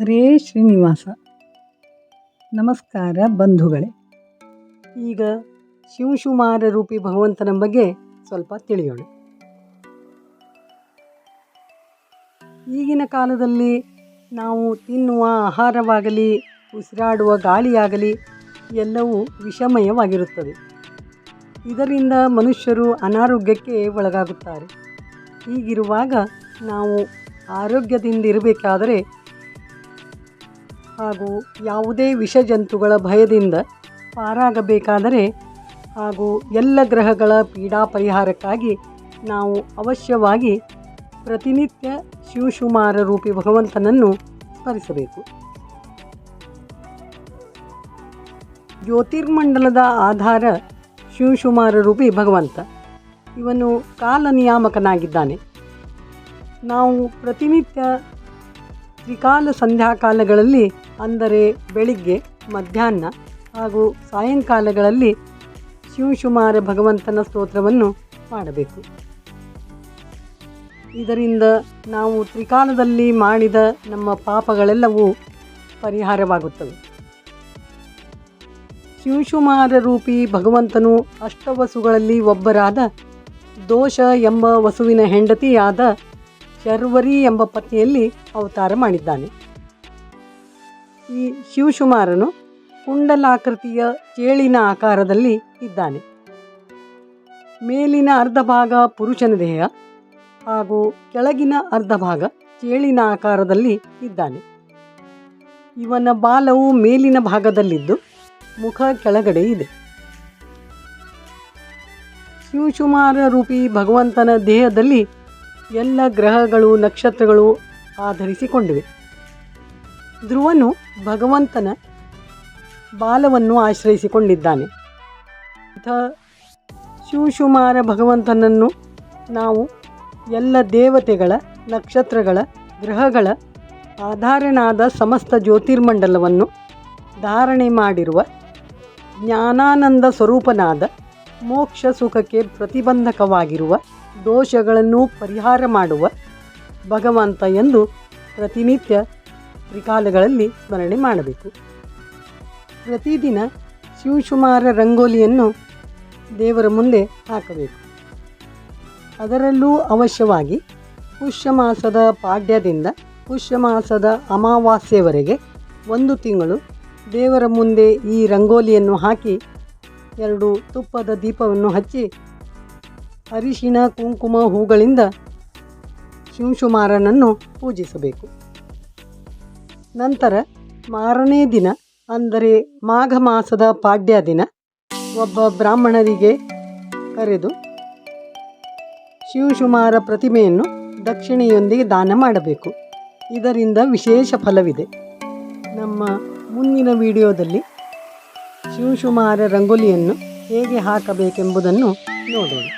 ಹರೇ ಶ್ರೀನಿವಾಸ. ನಮಸ್ಕಾರ ಬಂಧುಗಳೇ. ಈಗ ಶಿವಶುಮಾರ ರೂಪಿ ಭಗವಂತನ ಬಗ್ಗೆ ಸ್ವಲ್ಪ ತಿಳಿಯೋಣ. ಈಗಿನ ಕಾಲದಲ್ಲಿ ನಾವು ತಿನ್ನುವ ಆಹಾರವಾಗಲಿ, ಉಸಿರಾಡುವ ಗಾಳಿಯಾಗಲಿ ಎಲ್ಲವೂ ವಿಷಮಯವಾಗಿರುತ್ತದೆ. ಇದರಿಂದ ಮನುಷ್ಯರು ಅನಾರೋಗ್ಯಕ್ಕೆ ಒಳಗಾಗುತ್ತಾರೆ. ಹೀಗಿರುವಾಗ ನಾವು ಆರೋಗ್ಯದಿಂದಿರಬೇಕಾದರೆ ಹಾಗೂ ಯಾವುದೇ ವಿಷಜಂತುಗಳ ಭಯದಿಂದ ಪಾರಾಗಬೇಕಾದರೆ ಹಾಗೂ ಎಲ್ಲ ಗ್ರಹಗಳ ಪೀಡಾ ಪರಿಹಾರಕ್ಕಾಗಿ ನಾವು ಅವಶ್ಯವಾಗಿ ಪ್ರತಿನಿತ್ಯ ಶಿವಶುಮಾರ ರೂಪಿ ಭಗವಂತನನ್ನು ಸ್ಮರಿಸಬೇಕು. ಜ್ಯೋತಿರ್ಮಂಡಲದ ಆಧಾರ ಶಿವಶುಮಾರ ರೂಪಿ ಭಗವಂತ. ಇವನು ಕಾಲ ನಿಯಾಮಕನಾಗಿದ್ದಾನೆ ನಾವು ಪ್ರತಿನಿತ್ಯ ತ್ರಿಕಾಲ ಸಂಧ್ಯಾಕಾಲಗಳಲ್ಲಿ, ಅಂದರೆ ಬೆಳಿಗ್ಗೆ, ಮಧ್ಯಾಹ್ನ ಹಾಗೂ ಸಾಯಂಕಾಲಗಳಲ್ಲಿ ಶಿವಶುಮಾರ ಭಗವಂತನ ಸ್ತೋತ್ರವನ್ನು ಮಾಡಬೇಕು. ಇದರಿಂದ ನಾವು ತ್ರಿಕಾಲದಲ್ಲಿ ಮಾಡಿದ ನಮ್ಮ ಪಾಪಗಳೆಲ್ಲವೂ ಪರಿಹಾರವಾಗುತ್ತವೆ. ಶಿವಶುಮಾರ ರೂಪಿ ಭಗವಂತನು ಅಷ್ಟವಸುಗಳಲ್ಲಿ ಒಬ್ಬರಾದ ದೋಷ ಎಂಬ ವಸುವಿನ ಹೆಂಡತಿಯಾದ ಶರ್ವರಿ ಎಂಬ ಪತ್ನಿಯಲ್ಲಿ ಅವತಾರ ಮಾಡಿದ್ದಾನೆ. ಈ ಶಿವಶುಮಾರನು ಕುಂಡಲಾಕೃತಿಯ ಚೇಳಿನ ಆಕಾರದಲ್ಲಿ ಇದ್ದಾನೆ. ಮೇಲಿನ ಅರ್ಧ ಭಾಗ ಪುರುಷನ ದೇಹ ಹಾಗೂ ಕೆಳಗಿನ ಅರ್ಧ ಭಾಗ ಚೇಳಿನ ಆಕಾರದಲ್ಲಿ ಇದ್ದಾನೆ. ಇವನ ಬಾಲವು ಮೇಲಿನ ಭಾಗದಲ್ಲಿದ್ದು ಮುಖ ಕೆಳಗಡೆ ಇದೆ. ಶಿವಶುಮಾರ ರೂಪಿ ಭಗವಂತನ ದೇಹದಲ್ಲಿ ಎಲ್ಲ ಗ್ರಹಗಳು, ನಕ್ಷತ್ರಗಳು ಆಧರಿಸಿಕೊಂಡಿವೆ. ಧ್ರುವನು ಭಗವಂತನ ಬಾಲವನ್ನು ಆಶ್ರಯಿಸಿಕೊಂಡಿದ್ದಾನೆ. ಅಂಥ ಶಿವಶುಮಾರ ಭಗವಂತನನ್ನು ನಾವು ಎಲ್ಲ ದೇವತೆಗಳ, ನಕ್ಷತ್ರಗಳ, ಗ್ರಹಗಳ ಆಧಾರನಾದ ಸಮಸ್ತ ಜ್ಯೋತಿರ್ಮಂಡಲವನ್ನು ಧಾರಣೆ ಮಾಡಿರುವ ಜ್ಞಾನಾನಂದ ಸ್ವರೂಪನಾದ ಮೋಕ್ಷ ಸುಖಕ್ಕೆ ಪ್ರತಿಬಂಧಕವಾಗಿರುವ ದೋಷಗಳನ್ನು ಪರಿಹಾರ ಮಾಡುವ ಭಗವಂತ ಎಂದು ಪ್ರತಿನಿತ್ಯ ತ್ರಿಕಾಲಗಳಲ್ಲಿ ಸ್ಮರಣೆ ಮಾಡಬೇಕು. ಪ್ರತಿದಿನ ಶಿವಶುಮಾರ ರಂಗೋಲಿಯನ್ನು ದೇವರ ಮುಂದೆ ಹಾಕಬೇಕು. ಅದರಲ್ಲೂ ಅವಶ್ಯವಾಗಿ ಪುಷ್ಯ ಮಾಸದ ಪಾಡ್ಯದಿಂದ ಪುಷ್ಯ ಮಾಸದ ಅಮಾವಾಸ್ಯೆವರೆಗೆ ಒಂದು ತಿಂಗಳು ದೇವರ ಮುಂದೆ ಈ ರಂಗೋಲಿಯನ್ನು ಹಾಕಿ ಎರಡು ತುಪ್ಪದ ದೀಪವನ್ನು ಹಚ್ಚಿ ಅರಿಶಿನ, ಕುಂಕುಮ ಹೂಗಳಿಂದ ಶಿವಶುಮಾರನನ್ನು ಪೂಜಿಸಬೇಕು. ನಂತರ ಮಾರನೇ ದಿನ, ಅಂದರೆ ಮಾಘ ಮಾಸದ ಪಾಡ್ಯ ದಿನ, ಒಬ್ಬ ಬ್ರಾಹ್ಮಣರಿಗೆ ಕರೆದು ಶಿವಶುಮಾರ ಪ್ರತಿಮೆಯನ್ನು ದಕ್ಷಿಣೆಯೊಂದಿಗೆ ದಾನ ಮಾಡಬೇಕು. ಇದರಿಂದ ವಿಶೇಷ ಫಲವಿದೆ. ನಮ್ಮ ಮುಂದಿನ ವಿಡಿಯೋದಲ್ಲಿ ಶಿವಶುಮಾರ ರಂಗೋಲಿಯನ್ನು ಹೇಗೆ ಹಾಕಬೇಕೆಂಬುದನ್ನು ನೋಡೋಣ.